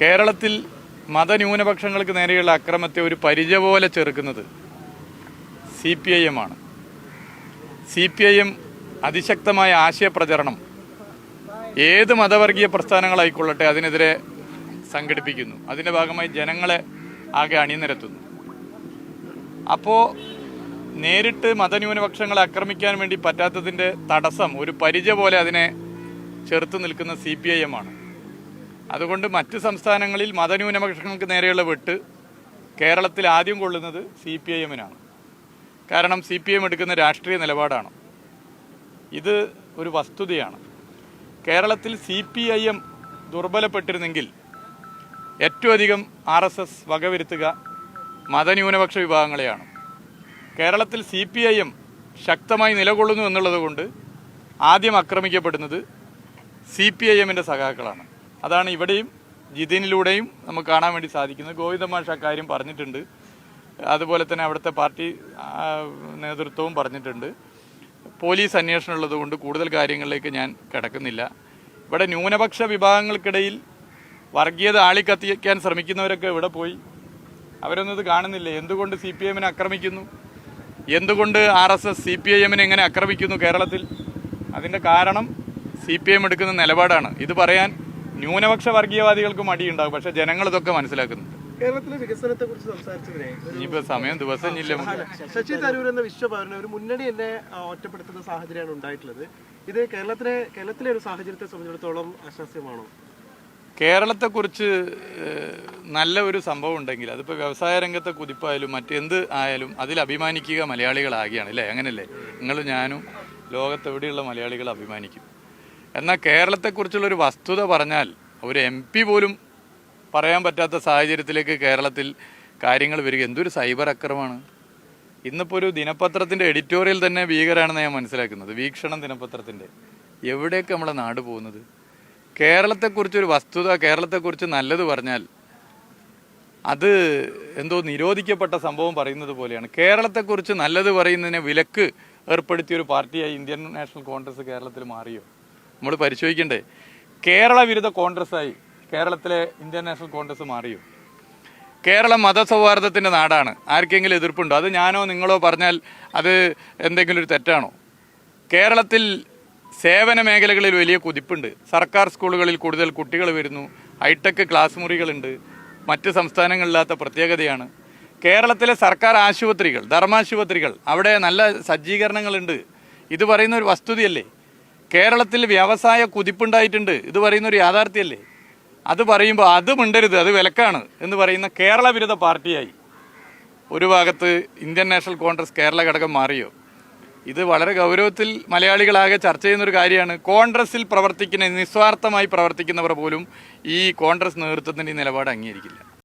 കേരളത്തിൽ മതന്യൂനപക്ഷങ്ങൾക്ക് നേരെയുള്ള അക്രമത്തെ ഒരു പരിച പോലെ ചെറുക്കുന്നത് സി പി ഐ എം ആണ്. സി പി ഐ എം അതിശക്തമായ ആശയപ്രചരണം ഏത് മതവർഗീയ പ്രസ്ഥാനങ്ങളായിക്കൊള്ളട്ടെ അതിനെതിരെ സംഘടിപ്പിക്കുന്നു. അതിന്റെ ഭാഗമായി ജനങ്ങളെ ആകെ അണിനിരത്തുന്നു. അപ്പോൾ നേരിട്ട് മതന്യൂനപക്ഷങ്ങളെ ആക്രമിക്കാൻ വേണ്ടി പറ്റാത്തതിന്റെ തടസ്സം ഒരു പരിചയ പോലെ അതിനെ ചെറുത്തു നിൽക്കുന്ന സി പി ഐ എം ആണ്. അതുകൊണ്ട് മറ്റ് സംസ്ഥാനങ്ങളിൽ മതന്യൂനപക്ഷങ്ങൾക്ക് നേരെയുള്ള വെട്ട് കേരളത്തിൽ ആദ്യം കൊള്ളുന്നത് സി പി ഐ എമ്മിനാണ്. കാരണം സി പി എം എടുക്കുന്ന രാഷ്ട്രീയ നിലപാടാണ്. ഇത് ഒരു വസ്തുതയാണ്. കേരളത്തിൽ സി പി ഐ എം ദുർബലപ്പെട്ടിരുന്നെങ്കിൽ ഏറ്റവും അധികം ആർ എസ് എസ് വകവരുത്തുക മതന്യൂനപക്ഷ വിഭാഗങ്ങളെയാണ്. കേരളത്തിൽ സി പി ഐ എം ശക്തമായി നിലകൊള്ളുന്നു എന്നുള്ളത് കൊണ്ട് ആദ്യം ആക്രമിക്കപ്പെടുന്നത് സി പി ഐ എമ്മിന്റെ സഖാക്കളാണ്. അതാണ് ഇവിടെയും ജിതിനിലൂടെയും നമുക്ക് കാണാൻ വേണ്ടി സാധിക്കുന്നത്. ഗോവിന്ദമാഷ് അക്കാര്യം പറഞ്ഞിട്ടുണ്ട്. അതുപോലെ തന്നെ അവിടുത്തെ പാർട്ടി നേതൃത്വവും പറഞ്ഞിട്ടുണ്ട്. പോലീസ് അന്വേഷണം ഉള്ളതുകൊണ്ട് കൂടുതൽ കാര്യങ്ങളിലേക്ക് ഞാൻ കിടക്കുന്നില്ല. ഇവിടെ ന്യൂനപക്ഷ വിഭാഗങ്ങൾക്കിടയിൽ വർഗീയത ആളിക്കത്തിക്കാൻ ശ്രമിക്കുന്നവരൊക്കെ ഇവിടെ പോയി. അവരൊന്നും ഇത് കാണുന്നില്ല? എന്തുകൊണ്ട് സി പി എമ്മിനെ ആക്രമിക്കുന്നു? എന്തുകൊണ്ട് R S S C P I എമ്മിനെ എങ്ങനെ ആക്രമിക്കുന്നു കേരളത്തിൽ? അതിന്റെ കാരണം സി പി എം എടുക്കുന്ന നിലപാടാണ്. ഇത് പറയാൻ ന്യൂനപക്ഷ വർഗീയവാദികൾക്കും അടിയുണ്ടാകും. പക്ഷെ ജനങ്ങൾ ഇതൊക്കെ മനസ്സിലാക്കുന്നുണ്ട്. കേരളത്തിലെ വികസനത്തെ കുറിച്ച് സംസാരിച്ചതിനെ ഇനിയിപ്പോ സമയം ദിവസം ഇല്ല ശശി തരൂർ എന്ന വിശ്വപൗരൻ ഒരു മുന്നണി എന്നെ ഒറ്റപ്പെടുത്തുന്ന സാഹചര്യമാണ് ഉണ്ടായിട്ടുള്ളത്. ഇത് കേരളത്തിലെ കേരളത്തിലെ ഒരു സാഹചര്യത്തെ സംബന്ധിച്ചിടത്തോളം അശാസ്യമാണോ? കേരളത്തെക്കുറിച്ച് കുറിച്ച് നല്ല ഒരു സംഭവം ഉണ്ടെങ്കിൽ അതിപ്പോൾ വ്യവസായ രംഗത്തെ കുതിപ്പായാലും മറ്റെന്ത് ആയാലും അതിൽ അഭിമാനിക്കുക മലയാളികളാകെയാണ് അല്ലേ? അങ്ങനല്ലേ? നിങ്ങൾ ഞാനും ലോകത്തെവിടെയുള്ള മലയാളികൾ അഭിമാനിക്കും. എന്നാൽ കേരളത്തെക്കുറിച്ചുള്ള ഒരു വസ്തുത പറഞ്ഞാൽ ഒരു എം പി പോലും പറയാൻ പറ്റാത്ത സാഹചര്യത്തിലേക്ക് കേരളത്തിൽ കാര്യങ്ങൾ വരിക. എന്തൊരു സൈബർ അക്രമമാണ്. ഇന്നിപ്പോൾ ഒരു ദിനപത്രത്തിന്റെ എഡിറ്റോറിയൽ തന്നെ ഭീകരാണെന്ന് ഞാൻ മനസ്സിലാക്കുന്നത്. വീക്ഷണം ദിനപത്രത്തിന്റെ എവിടേക്ക് നമ്മളെ നാട് പോകുന്നത്? കേരളത്തെക്കുറിച്ചൊരു വസ്തുത കേരളത്തെക്കുറിച്ച് നല്ലത് പറഞ്ഞാൽ അത് എന്തോ നിരോധിക്കപ്പെട്ട സംഭവം പറയുന്നത് പോലെയാണ്. കേരളത്തെക്കുറിച്ച് നല്ലത് പറയുന്നതിനെ വിലക്ക് ഏർപ്പെടുത്തിയ ഒരു പാർട്ടിയായി ഇന്ത്യൻ നാഷണൽ കോൺഗ്രസ് കേരളത്തിൽ മാറിയോ? നമ്മൾ പരിശോധിക്കണ്ടേ. കേരള വിരുദ്ധ കോൺഗ്രസ്സായി കേരളത്തിലെ ഇന്ത്യൻ നാഷണൽ കോൺഗ്രസ് മാറിയോ? കേരളം മതസൗഹാർദ്ദത്തിന്റെ നാടാണ്. ആർക്കെങ്കിലും എതിർപ്പുണ്ടോ? അത് ഞാനോ നിങ്ങളോ പറഞ്ഞാൽ അത് എന്തെങ്കിലും ഒരു തെറ്റാണോ? കേരളത്തിൽ സേവന മേഖലകളിൽ വലിയ കുതിപ്പുണ്ട്. സർക്കാർ സ്കൂളുകളിൽ കൂടുതൽ കുട്ടികൾ വരുന്നു. ഹൈടെക് ക്ലാസ് മുറികളുണ്ട്. മറ്റ് സംസ്ഥാനങ്ങളില്ലാത്ത പ്രത്യേകതയാണ്. കേരളത്തിലെ സർക്കാർ ആശുപത്രികൾ ധർമാശുപത്രികൾ അവിടെ നല്ല സജ്ജീകരണങ്ങളുണ്ട്. ഇത് പറയുന്ന ഒരു വസ്തുതയല്ലേ? കേരളത്തിൽ വ്യവസായ കുതിപ്പുണ്ടായിട്ടുണ്ട്. ഇത് പറയുന്ന ഒരു യാഥാർത്ഥ്യല്ലേ? അത് പറയുമ്പോൾ അത് മിണ്ടരുത് അത് വിലക്കാണ് എന്ന് പറയുന്ന കേരള വിരുദ്ധ പാർട്ടിയായി. ഒരു ഭാഗത്ത് ഇന്ത്യൻ നാഷണൽ കോൺഗ്രസ് കേരള ഘടകം മാറിയോ? ഇത് വളരെ ഗൗരവത്തിൽ മലയാളികളാകെ ചർച്ച ചെയ്യുന്ന ഒരു കാര്യമാണ്. കോൺഗ്രസിൽ പ്രവർത്തിക്കുന്ന നിസ്വാർത്ഥമായി പ്രവർത്തിക്കുന്നവർ പോലും ഈ കോൺഗ്രസ് നേതൃത്വത്തിന്റെ ഈ നിലപാട് അംഗീകരിക്കില്ല.